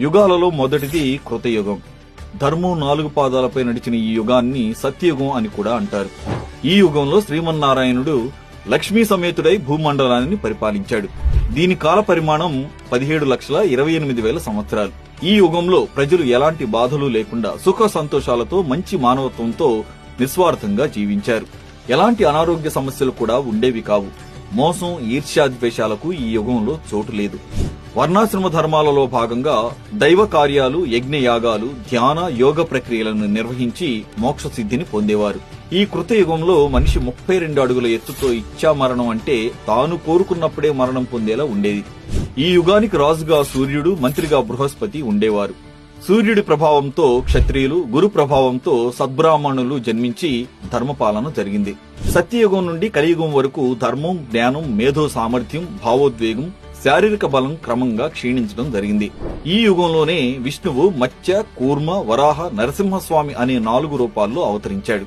యుగాలలో మొదటిది కృతయుగం. ధర్మం నాలుగు పాదాలపై నడిచిన ఈ యుగాన్ని సత్యయుగం అని కూడా అంటారు. ఈ యుగంలో శ్రీమన్నారాయణుడు లక్ష్మీ సమేతుడై భూమండలాన్ని పరిపాలించాడు. దీని కాల పరిమాణం పదిహేడు లక్షల ఇరవై ఎనిమిది వేల సంవత్సరాలు. ఈ యుగంలో ప్రజలు ఎలాంటి బాధలు లేకుండా సుఖ సంతోషాలతో మంచి మానవత్వంతో నిస్వార్థంగా జీవించారు. ఎలాంటి అనారోగ్య సమస్యలు కూడా ఉండేవి కావు. మోసం ఈర్ష్యాద్వేషాలకు ఈ యుగంలో చోటు లేదు. వర్ణాశ్రమ ధర్మాలలో భాగంగా దైవ కార్యాలు యజ్ఞయాగాలు ధ్యాన యోగ ప్రక్రియలను నిర్వహించి మోక్ష సిద్ధిని పొందేవారు. ఈ కృతయుగంలో మనిషి ముప్పై రెండు అడుగుల ఎత్తుతో ఇచ్చా మరణం అంటే తాను కోరుకున్నప్పుడే మరణం పొందేలా ఉండేది. ఈ యుగానికి రాజుగా సూర్యుడు మంత్రిగా బృహస్పతి ఉండేవారు. సూర్యుడి ప్రభావంతో క్షత్రియులు గురు ప్రభావంతో సద్బ్రాహ్మణులు జన్మించి ధర్మపాలన జరిగింది. సత్యయుగం నుండి కలియుగం వరకు ధర్మం జ్ఞానం మేధో సామర్థ్యం భావోద్వేగం శారీరక బలం క్రమంగా క్షీణించడం జరిగింది. ఈ యుగంలోనే విష్ణువు మత్స్య కూర్మ వరాహ నరసింహస్వామి అనే నాలుగు రూపాల్లో అవతరించాడు.